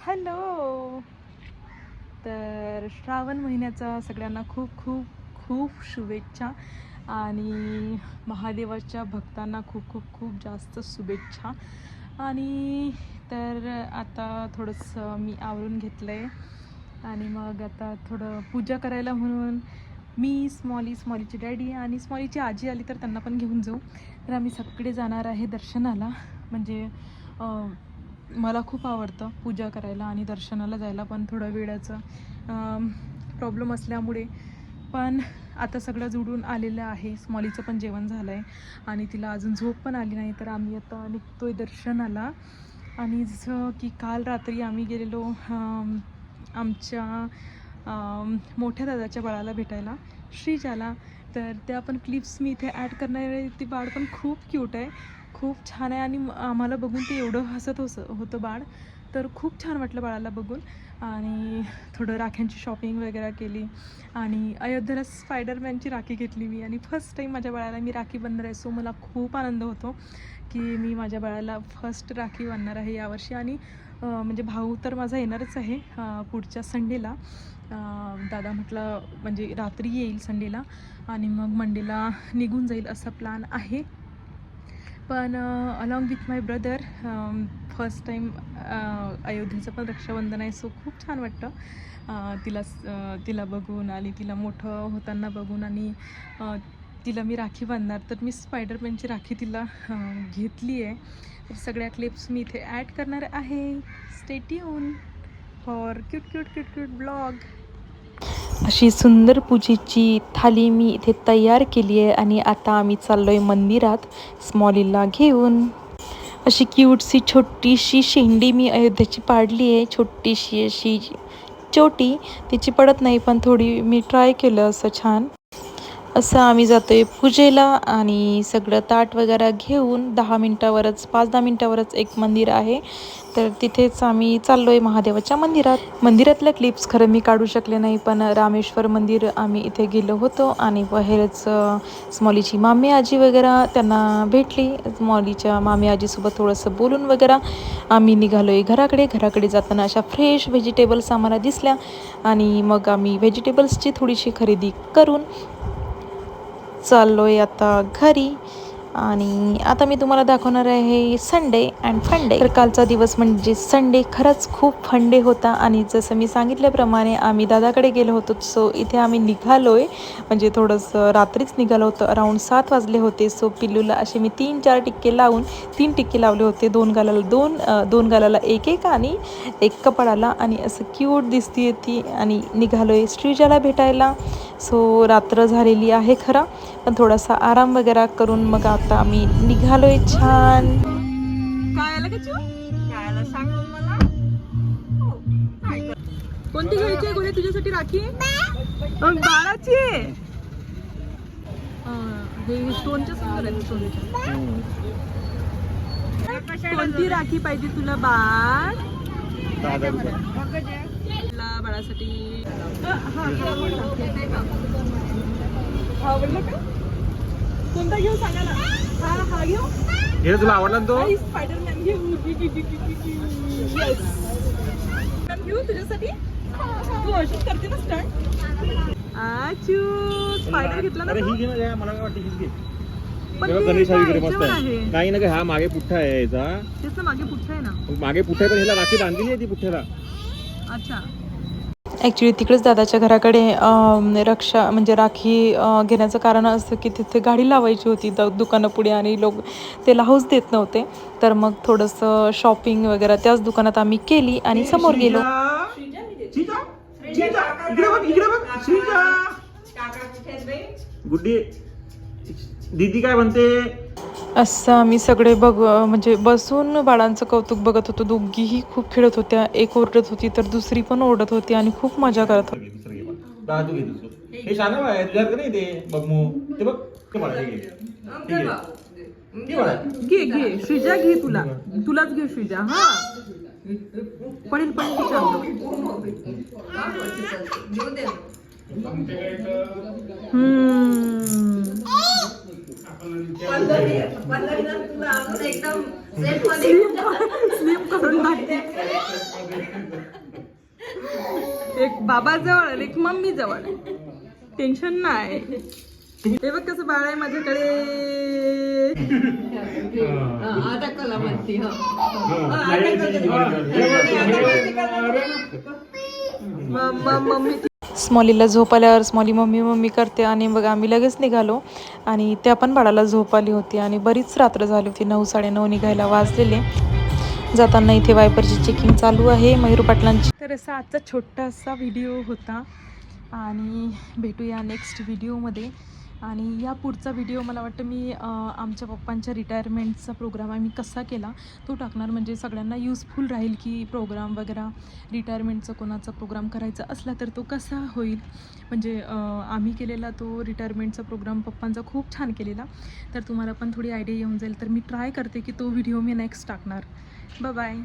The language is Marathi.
हॅलो. तर श्रावण महिन्याचा सगळ्यांना खूप खूप खूप शुभेच्छा आणि महादेवाच्या भक्तांना खूप खूप खूप जास्त शुभेच्छा. आणि तर आता थोडंसं मी आवरून घेतलं आहे आणि मग आता थोडं पूजा करायला म्हणून मी स्मॉली स्मॉलीची डॅडी आणि स्मॉलीची आजी आली तर त्यांना पण घेऊन जाऊ. तर आम्ही सगळे जाणार आहे दर्शनाला. म्हणजे मला खूप आवडतं पूजा करायला आणि दर्शनाला जायला पण थोडं वेळाचं प्रॉब्लेम असल्यामुळे. पण आता सगळं जुडून आलेलं आहे. स्मॉलीचं पण जेवण झालं आहे आणि तिला अजून झोप पण आली नाही तर आम्ही आता निघतो आहे दर्शनाला. आणि जसं की काल रात्री आम्ही गेलेलो आमच्या मोठ्या दादाच्या बाळाला भेटायला श्रीजाला. तर त्या पण क्लिप्स मी इथे ॲड करणार आहे. ती बाळ पण खूप क्यूट आहे. खूप छान आहे आणि आम्हाला बघून ते एवढं हसत होस होतं बाळ. तर खूप छान वाटलं बाळाला बघून. आणि थोडं राख्यांची शॉपिंग वगैरे केली. आणि अयोध्येला स्पायडरमॅनची राखी घेतली मी. आणि फर्स्ट टाईम माझ्या बाळाला मी राखी बांधणार आहे. सो मला खूप आनंद होतो की मी माझ्या बाळाला फर्स्ट राखी बांधणार आहे यावर्षी. आणि म्हणजे भाऊ तर माझा येणारच आहे पुढच्या संडेला दादा म्हटलं म्हणजे रात्री येईल संडेला आणि मग मंडेला निघून जाईल असा प्लॅन आहे. पण along with my brother first time अयोध्येचं पण रक्षाबंधन आहे सो खूप छान वाटतं. तिला तिला बघून आणि तिला मोठं होताना बघून आणि तिला मी राखी बांधणार तर मी स्पायडरमॅनची राखी तिला घेतली आहे. तर सगळ्या क्लिप्स मी इथे ॲड करणार आहे. Stay tune for cute cute cute cute blog अशी सुंदर पूजेची थाली मी इथे तयार केली आहे आणि आता आम्ही चाललो आहे मंदिरात स्मॉलीला घेऊन. अशी क्यूटशी छोटीशी शेंडी मी अयोध्येची पाडली आहे. छोटीशी अशी छोटी तिची पडत नाही पण थोडी मी ट्राय केलं असं छान. असं आम्ही जातो आहे पूजेला आणि सगळं ताट वगैरे घेऊन दहा मिनटावरच पाच दहा मिनटावरच एक मंदिर आहे. तर तिथेच आम्ही चाललो आहे महादेवाच्या मंदिरात. मंदिरातल्या क्लिप्स खरं मी काढू शकले नाही पण रामेश्वर मंदिर आम्ही इथे गेलो होतो आणि बाहेरच स्मॉलीची मामी आजी वगैरे त्यांना भेटली. स्मॉलीच्या मामी आजीसोबत थोडंसं बोलून वगैरे आम्ही निघालो आहे घराकडे. घराकडे जाताना अशा फ्रेश व्हेजिटेबल्स आम्हाला दिसल्या आणि मग आम्ही व्हेजिटेबल्सची थोडीशी खरेदी करून चाललो आहे आता घरी. आणि आता मी तुम्हाला दाखवणार आहे संडे अँड फंडे तर कालचा दिवस म्हणजे संडे खरंच खूप फंडे होता आणि जसं मी सांगितल्याप्रमाणे आम्ही दादाकडे गेलो होतो सो इथे आम्ही निघालो आहे म्हणजे थोडंसं रात्रीच निघालो होतं अराऊंड सात वाजले होते. सो पिल्लूला असे मी तीन चार टिक्के लावून तीन टिक्के लावले होते. दोन गालाला दोन दोन गालाला एक एक आणि एक कपाळाला आणि असं क्यूट दिसते ती. आणि निघालो आहे श्रीजाला भेटायला. सो रात्र झालेली आहे खरं. पण थोडासा आराम वगैरे करून मग आता आम्ही निघालोय छान काय आलं का खायला सांग मला कोणती घ्यायची आहे गोळ्या तुझ्यासाठी राखी बाळाची स्टोनच्या सुंदर आहेत स्टोनच्या कोणती राखी पाहिजे तुला बाळ तुला बाळासाठी आवडलं का कोणता घेऊ सांगा ना. हा हा घेऊ. हे तुला आवडला ना तो? स्पायडरमॅन घेऊ. येस घेऊ तुझ्यासाठी? तू अशीच करते ना स्टंट आचू स्पायडर घेतला ना अरे तू? ही घे ना जरा, मला काय वाटतं हीच घे. नाही ना का हा मागे पुठ्ठा आहे याचा. मागे पुढचं आहे ना. मग पुठ्ठा पण ह्याला राखी बांधलेली आहे ती पुठ्ठ्याला. अच्छा. ॲक्च्युली तिकडेच दादाच्या घराकडे रक्षा म्हणजे राखी घेण्याचं कारण असं की तिथे गाडी लावायची होती द दुकानं पुढे आणि लोक ते लावूच देत नव्हते. तर मग थोडंसं शॉपिंग वगैरे त्याच दुकानात आम्ही केली आणि समोर गेलो. गुड्डी दीदी काय म्हणते? असं आम्ही सगळे बघ म्हणजे बसून बाळांचं कौतुक बघत होतो. दोघीही खूप खेळत होत्या. एक ओरडत होती तर दुसरी पण ओरडत होती आणि खूप मजा करत होती. घे श्रीजा तुला. तुलाच घे श्रीजा हा. पडेल. हम्म. एक बाबा जवळ एक मम्मी जवळ टेन्शन नाही. हे बघ कसं बाळ आहे माझ्याकडे. आता मम्मी स्मॉलीला झोप आल्यावर स्मॉली मम्मी मम्मी करते आणि मग आम्ही लगेच निघालो. आणि त्या पण बाळाला झोप आली होती आणि बरीच रात्र झाली होती. नऊ साडेनऊ निघायला वाजलेले. जाताना इथे वायपरची चेकिंग चालू आहे. मयूर पाटलांची. तर असा आजचा छोटासा व्हिडिओ होता. आणि भेटूया नेक्स्ट व्हिडिओमध्ये आणि या पुढचा व्हिडिओ मला वाटतं मी आमच्या पप्पांच्या रिटायरमेंटचा प्रोग्राम आहे मी कसा केला तो टाकणार. म्हणजे सगळ्यांना यूजफुल राहील की प्रोग्राम वगैरे रिटायरमेंटचा कोणाचा प्रोग्राम करायचा असला तर तो कसा होईल. म्हणजे आम्ही केलेला तो रिटायरमेंटचा प्रोग्राम पप्पांचा खूप छान केलेला. तर तुम्हाला पण थोडी आयडिया येऊन जाईल. तर मी ट्राय करते की तो व्हिडिओ मी नेक्स्ट टाकणार. बाय